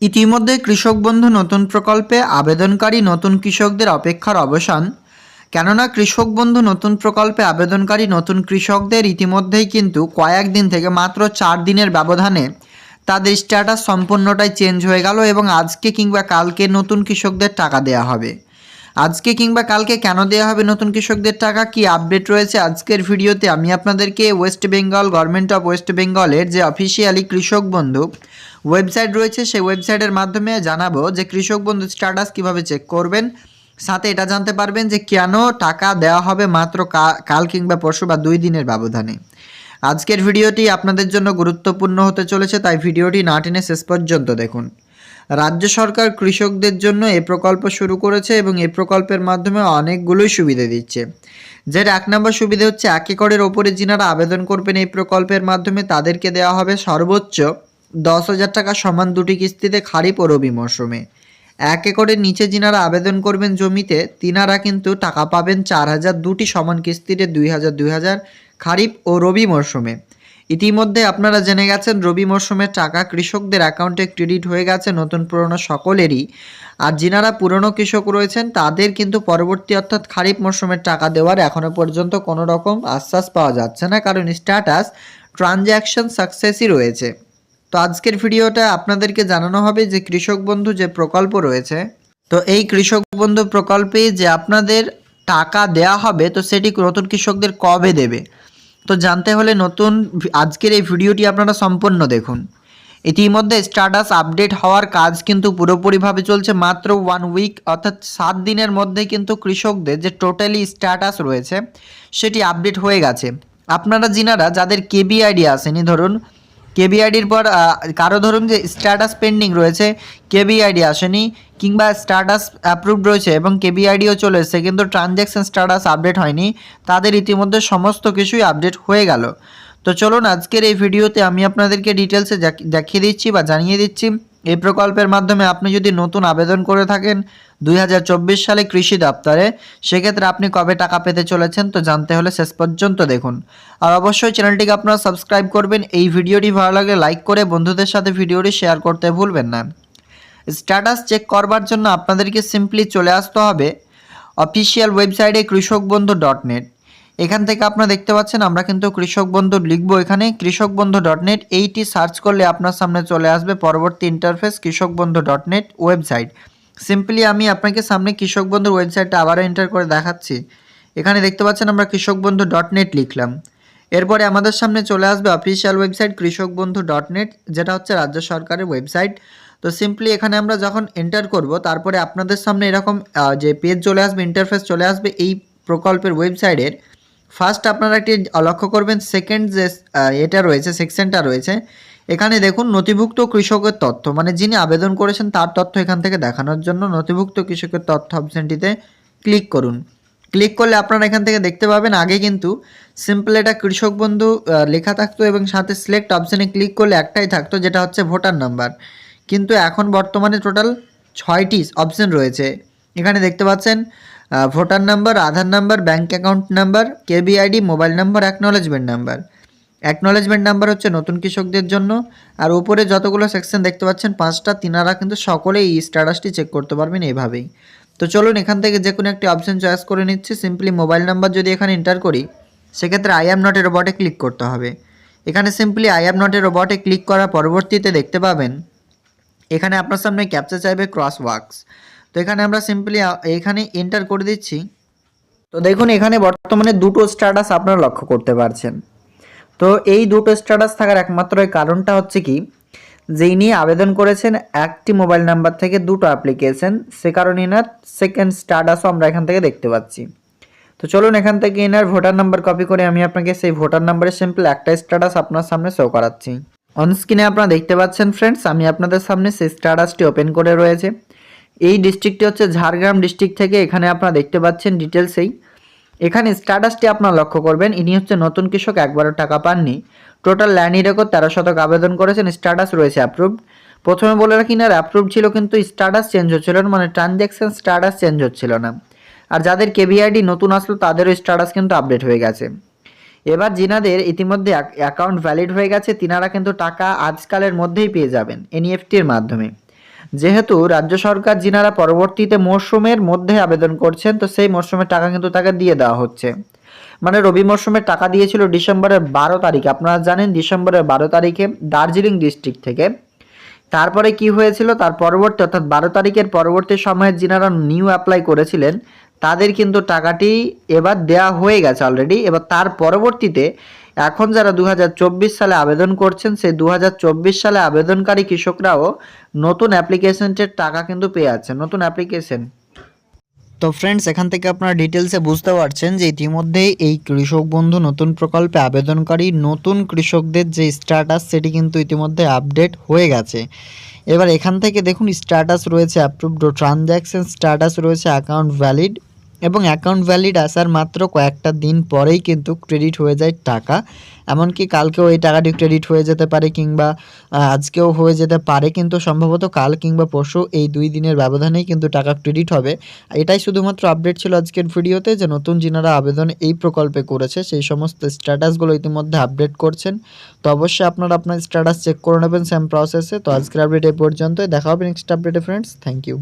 ইতিমধ্যে কৃষক বন্ধু নতুন প্রকল্পে আবেদনকারী নতুন কৃষকদের অপেক্ষার অবসান। কেননা কৃষক বন্ধু নতুন প্রকল্পে আবেদনকারী নতুন কৃষকদের ইতিমধ্যেই কিন্তু কয়েকদিন থেকে মাত্র চার দিনের ব্যবধানে তাদের স্ট্যাটাস সম্পূর্ণটাই চেঞ্জ হয়ে গেল এবং আজকে কিংবা কালকে নতুন কৃষকদের টাকা দেওয়া হবে। আজকে কিংবা কালকে কেন দেওয়া হবে নতুন কৃষকদের টাকা? কি আপডেট রয়েছে আজকের ভিডিওতে? আমি আপনাদেরকে West Bengal government of West বেঙ্গলের যে অফিসিয়ালি কৃষক বন্ধু ওয়েবসাইট রয়েছে, সেই ওয়েবসাইটের মাধ্যমে জানাব যে কৃষক বন্ধু স্ট্যাটাস কীভাবে চেক করবেন। সাথে এটা জানতে পারবেন যে কেন টাকা দেওয়া হবে মাত্র কাল কিংবা পরশু বা দুই দিনের ব্যবধানে। আজকের ভিডিওটি আপনাদের জন্য গুরুত্বপূর্ণ হতে চলেছে, তাই ভিডিওটি না টেনে শেষ পর্যন্ত দেখুন। রাজ্য সরকার কৃষকদের জন্য এ প্রকল্প শুরু করেছে এবং এই প্রকল্পের মাধ্যমে অনেকগুলোই সুবিধা দিচ্ছে। যেটা এক নম্বর সুবিধা হচ্ছে, এক একরের ওপরে যিনারা আবেদন করবেন এই প্রকল্পের মাধ্যমে তাদেরকে দেওয়া হবে সর্বোচ্চ দশ হাজার টাকা সমান দুটি কিস্তিতে খারিফ ও রবি মরশুমে। এক একরের নিচে যিনারা আবেদন করবেন জমিতে, তিনারা কিন্তু টাকা পাবেন চার হাজার, দুটি সমান কিস্তিতে দুই হাজার দুই হাজার খারিফ ও রবি মরশুমে। ইতিমধ্যে আপনারা জেনে গেছেন, রবি মরশুমের টাকা কৃষকদের অ্যাকাউন্টে ক্রেডিট হয়ে গেছে নতুন পুরনো সকলেরই। আর যিনারা পুরনো কৃষক রয়েছেন, তাদের কিন্তু পরবর্তী অর্থাৎ খারিফ মরশুমের টাকা দেওয়ার এখনও পর্যন্ত কোনো রকম আশ্বাস পাওয়া যাচ্ছে না, কারণ স্ট্যাটাস ট্রানজ্যাকশন সাকসেসই রয়েছে। তো আজকের ভিডিওটা আপনাদেরকে জানানো হবে যে কৃষক বন্ধু যে প্রকল্প রয়েছে, তো এই কৃষক বন্ধু প্রকল্পে যে আপনাদের টাকা দেয়া হবে, তো সেটি নতুন কৃষকদের কবে দেবে? তো জানতে হলে নতুন আজকের এই ভিডিওটি আপনারা সম্পূর্ণ দেখুন। ইতিমধ্যে স্ট্যাটাস আপডেট হওয়ার কাজ কিন্তু পুরোপুরিভাবে চলছে, মাত্র ওয়ান উইক অর্থাৎ সাত দিনের মধ্যে কিন্তু কৃষকদের যে টোটালি স্ট্যাটাস রয়েছে, সেটি আপডেট হয়ে গেছে। আপনারা, যিনারা, যাদের কেবি কেবিআইডি আসেনি, ধরুন কেবিআইডির পর কারও ধরুন যে স্ট্যাটাস পেন্ডিং রয়েছে কেবিআইডি আসেনি, কিংবা স্ট্যাটাস অ্যাপ্রুভড রয়েছে এবং কেবিআইডিও চলে এসেছে, কিন্তু ট্রানজ্যাকশন স্ট্যাটাস আপডেট হয়নি, তাদের ইতিমধ্যে সমস্ত কিছুই আপডেট হয়ে গেল। তো চলুন আজকের এই ভিডিওতে আমি আপনাদেরকে ডিটেলসে দেখিয়ে দিচ্ছি বা জানিয়ে দিচ্ছি। এই প্রকল্পের মাধ্যমে আপনি যদি নতুন আবেদন করে থাকেন দুই হাজার চব্বিশ সালে কৃষি দপ্তরে, সেক্ষেত্রে আপনি কবে টাকা পেতে চলেছেন তো জানতে হলে শেষ পর্যন্ত দেখুন। আর অবশ্যই চ্যানেলটিকে আপনারা সাবস্ক্রাইব করবেন। এই ভিডিওটি ভালো লাগলে লাইক করে বন্ধুদের সাথে ভিডিওটি শেয়ার করতে ভুলবেন না। স্ট্যাটাস চেক করবার জন্য আপনাদেরকে সিম্পলি চলে আসতে হবে। অফিসিয়াল ওয়েবসাইটে কৃষক বন্ধু ডট নেট। এখান থেকে আপনারা দেখতে পাচ্ছেন, আমরা কিন্তু কৃষক বন্ধু লিখব এখানে কৃষক বন্ধু ডট নেট এইটি সার্চ করলে আপনার সামনে চলে আসবে পরবর্তী ইন্টারফেস কৃষক বন্ধু ডট নেট ওয়েবসাইট সিম্পলি আমি আপনাকে সামনে কৃষক বন্ধুর ওয়েবসাইটটা আবারও এন্টার করে দেখাচ্ছি। এখানে দেখতে পাচ্ছেন, আমরা কৃষক বন্ধু ডট নেট লিখলাম। এরপরে আমাদের সামনে চলে আসবে অফিসিয়াল ওয়েবসাইট কৃষক বন্ধু ডট নেট যেটা হচ্ছে রাজ্য সরকারের ওয়েবসাইট তো সিম্পলি এখানে আমরা যখন এন্টার করব, তারপরে আপনাদের সামনে এরকম যে পেজ চলে আসবে ইন্টারফেস চলে আসবে, এই প্রকল্পের ওয়েবসাইটের ফার্স্ট আপনারা একটি লক্ষ্য করবেন সেকেন্ড যে এটা রয়েছে সেকশনটা রয়েছে, এখানে দেখুন, নথিভুক্ত কৃষকের তথ্য মানে যিনি আবেদন করেছেন, তার তথ্য এখান থেকে দেখানোর জন্য নথিভুক্ত কৃষকের তথ্য অপশনটিতে ক্লিক করুন। ক্লিক করলে আপনারা এখান থেকে দেখতে পাবেন, আগে কিন্তু সিম্পল এটা কৃষক বন্ধু লেখা থাকতো এবং সাথে সিলেক্ট অপশনে ক্লিক করলে একটাই থাকতো, যেটা হচ্ছে ভোটার নাম্বার কিন্তু এখন বর্তমানে টোটাল ছয়টি অপশন রয়েছে। এখানে দেখতে পাচ্ছেন voter number, Aadhaar number bank account number KBID mobile number acknowledgement number acknowledgement number হচ্ছে নতুন কৃষকদের জন্য। আর উপরে যতগুলো সেকশন দেখতে পাচ্ছেন, পাঁচটা, তিনারা কিন্তু সকলেই এই স্ট্যাটাসটি চেক করতে পারবেন এইভাবেই। তো চলুন, এখান থেকে যে কোনো একটি অপশন চয়েস করে নিচ্ছি। সিম্পলি মোবাইল নাম্বার যদি এখানে এন্টার করি, সেক্ষেত্রে আই অ্যাম নট এ রোবটে ক্লিক করতে হবে। এখানে সিম্পলি আই অ্যাম নট রোবটে ক্লিক করার পরবর্তীতে দেখতে পাবেন, এখানে আপনার সামনে ক্যাপচা চাইবে ক্রস ওয়ার্কস তো এখানে আমরা সিম্পলি এখানে এন্টার করে দিচ্ছি। তো দেখুন, এখানে বর্তমানে দুটো স্ট্যাটাস আপনারা লক্ষ্য করতে পারছেন। তো এই দুটো স্ট্যাটাস থাকার একমাত্র কারণটা হচ্ছে কি যে ইনি আবেদন করেছেন একটি মোবাইল নাম্বার থেকে দুটো অ্যাপ্লিকেশন সে কারণে এনার সেকেন্ড স্ট্যাটাসও আমরা এখান থেকে দেখতে পাচ্ছি। তো চলুন এখান থেকে এনার ভোটার নাম্বার কপি করে আমি আপনাকে সেই ভোটার নাম্বারের সিম্পল একটা স্ট্যাটাস আপনার সামনে শো করাচ্ছি। অন স্ক্রিনে আপনারা দেখতে পাচ্ছেন ফ্রেন্ডস আমি আপনাদের সামনে সেই স্ট্যাটাসটি ওপেন করে রয়েছে। এই ডিস্ট্রিক্টটি হচ্ছে ঝাড়গ্রাম ডিস্ট্রিক্ট থেকে এখানে আপনারা দেখতে পাচ্ছেন ডিটেলসেই এখানে স্ট্যাটাসটি আপনারা লক্ষ্য করবেন, ইনি হচ্ছে নতুন কৃষক, একবারও টাকা পাননি। টোটাল ল্যান্ড রেকর্ড তেরো শতক আবেদন করেছেন স্ট্যাটাস রয়েছে অ্যাপ্রুভড প্রথমে বলে রাখি না অ্যাপ্রুভ ছিল কিন্তু স্ট্যাটাস চেঞ্জ হচ্ছিল না মানে ট্রানজ্যাকশন স্ট্যাটাস চেঞ্জ হচ্ছিল না। আর যাদের কেবিআইডি নতুন আসলো, তাদেরও স্ট্যাটাস কিন্তু আপডেট হয়ে গেছে। এবার যিনাদের ইতিমধ্যে অ্যাকাউন্ট ভ্যালিড হয়ে গেছে, তিনারা কিন্তু টাকা আজকালের মধ্যেই পেয়ে যাবেন এনইএফটির মাধ্যমে। যেহেতু রাজ্য সরকার যিনারা পরবর্তীতে মরশুমের মধ্যে আবেদন করছেন, তো সেই মরশুমের টাকা কিন্তু তাকে দিয়ে দেওয়া হচ্ছে। মানে রবি মরশুমের টাকা দিয়েছিল ডিসেম্বরের বারো তারিখে। আপনারা জানেন ডিসেম্বরের বারো তারিখে দার্জিলিং ডিস্ট্রিক্ট থেকে। তারপরে কি হয়েছিল? তার পরবর্তী, অর্থাৎ বারো তারিখের পরবর্তী সময়ে যিনারা নিউ অ্যাপ্লাই করেছিলেন। তাদের কিন্তু টাকাটি এবার দেওয়া হয়ে গেছে অলরেডি এবার তার পরবর্তীতে এখন যারা দু হাজার চব্বিশ সালে আবেদন করছেন, সেই দু হাজার চব্বিশ সালে আবেদনকারী কৃষকরাও নতুন অ্যাপ্লিকেশনটির টাকা কিন্তু পেয়ে যাচ্ছেন। নতুন অ্যাপ্লিকেশন। তো ফ্রেন্ডস এখান থেকে আপনারা ডিটেলসে বুঝতে পারছেন যে ইতিমধ্যেই এই কৃষক বন্ধু নতুন প্রকল্পে আবেদনকারী নতুন কৃষকদের যে স্ট্যাটাস সেটি কিন্তু ইতিমধ্যে আপডেট হয়ে গেছে। এবার এখান থেকে দেখুন স্ট্যাটাস রয়েছে অ্যাপ্রুভড ট্রানজ্যাকশন স্ট্যাটাস রয়েছে অ্যাকাউন্ট ভ্যালিড এবং অ্যাকাউন্ট ভ্যালিড আসার মাত্র কয়েকটা দিন পরেই কিন্তু ক্রেডিট হয়ে যায় টাকা। এমনকি কালকেও এই টাকাটি ক্রেডিট হয়ে যেতে পারে কিংবা আজকেও হয়ে যেতে পারে, কিন্তু সম্ভবত কাল কিংবা পরশু এই দুই দিনের ব্যবধানেই কিন্তু টাকা ক্রেডিট হবে। এটাই শুধুমাত্র আপডেট ছিল আজকের ভিডিওতে যে নতুন যিনারা আবেদন এই প্রকল্পে করেছে, সেই সমস্ত স্ট্যাটাসগুলো ইতিমধ্যে আপডেট করছেন। তো অবশ্যই আপনারা আপনার স্ট্যাটাস চেক করে নেবেন সেম প্রসেসে তো আজকের আপডেট এই পর্যন্তই। দেখা হবে নেক্সট আপডেটে ফ্রেন্ডস থ্যাংক ইউ